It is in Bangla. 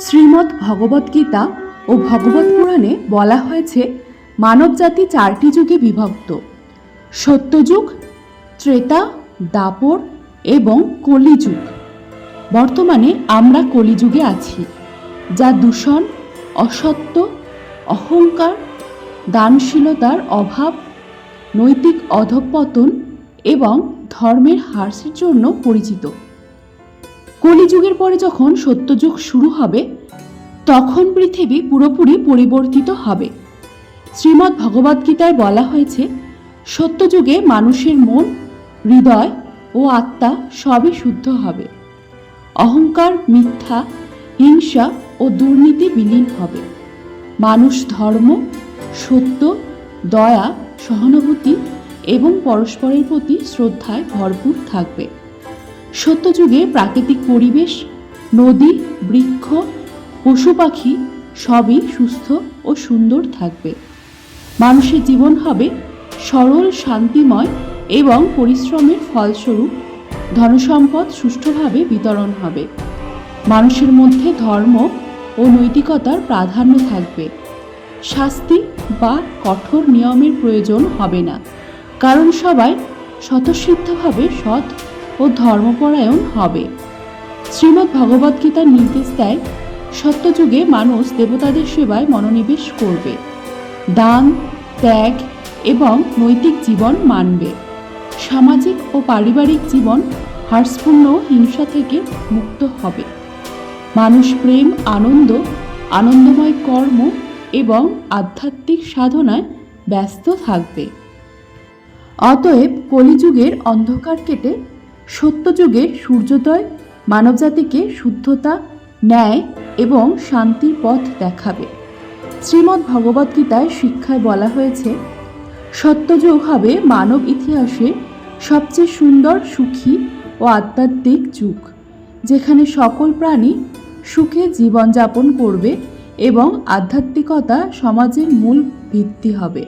শ্রীমদ্ ভগবদ্গীতা ও ভগবত পুরাণে বলা হয়েছে মানবজাতি চারটি যুগে বিভক্ত। সত্যযুগ, ত্রেতা, দাপর এবং কলিযুগ। বর্তমানে আমরা কলিযুগে আছি, যা দূষণ, অসত্য, অহংকার, দানশীলতার অভাব, নৈতিক অধঃপতন এবং ধর্মের হ্রাসের জন্য পরিচিত। কলিযুগের পরে যখন সত্যযুগ শুরু হবে, তখন পৃথিবী পুরোপুরি পরিবর্তিত হবে। শ্রীমদ্ ভগবদ্গীতায় বলা হয়েছে, সত্যযুগে মানুষের মন, হৃদয় ও আত্মা সবই শুদ্ধ হবে। অহংকার, মিথ্যা, হিংসা ও দুর্নীতি বিলীন হবে। মানুষ ধর্ম, সত্য, দয়া, সহানুভূতি এবং পরস্পরের প্রতি শ্রদ্ধায় ভরপুর থাকবে। সত্যযুগে প্রাকৃতিক পরিবেশ, নদী, বৃক্ষ, পশু পাখি সবই সুস্থ ও সুন্দর থাকবে। মানুষের জীবন হবে সরল, শান্তিময় এবং পরিশ্রমের ফলস্বরূপ। ধনসম্পদ সুষ্ঠুভাবে বিতরণ হবে। মানুষের মধ্যে ধর্ম ও নৈতিকতার প্রাধান্য থাকবে। শাস্তি বা কঠোর নিয়মের প্রয়োজন হবে না। কারণ সবাই স্বতঃসিদ্ধভাবে সৎ ও ধর্মপরায়ণ হবে। শ্রীমদ্ ভগবদ্গীতার নির্দেশ দেয়, সত্যযুগে মানুষ দেবতাদের সেবায় মনোনিবেশ করবে। দান, ত্যাগ এবং নৈতিক জীবন মানবে। সামাজিক ও পারিবারিক জীবন হ্রাসপূর্ণ হিংসা থেকে মুক্ত হবে। মানুষ প্রেম, আনন্দ, আনন্দময় কর্ম এবং আধ্যাত্মিক সাধনায় ব্যস্ত থাকবে। অতএব কলিযুগের অন্ধকার কেটে সত্যযুগের সূর্যোদয় মানবজাতিকে শুদ্ধতা, ন্যায় এবং শান্তির পথ দেখাবে। শ্রীমদ্ ভগবদ্গীতায় শিক্ষায় বলা হয়েছে, সত্যযুগ হবে মানব ইতিহাসে সবচেয়ে সুন্দর, সুখী ও আধ্যাত্মিক যুগ, যেখানে সকল প্রাণী সুখে জীবনযাপন করবে এবং আধ্যাত্মিকতা সমাজের মূল ভিত্তি হবে।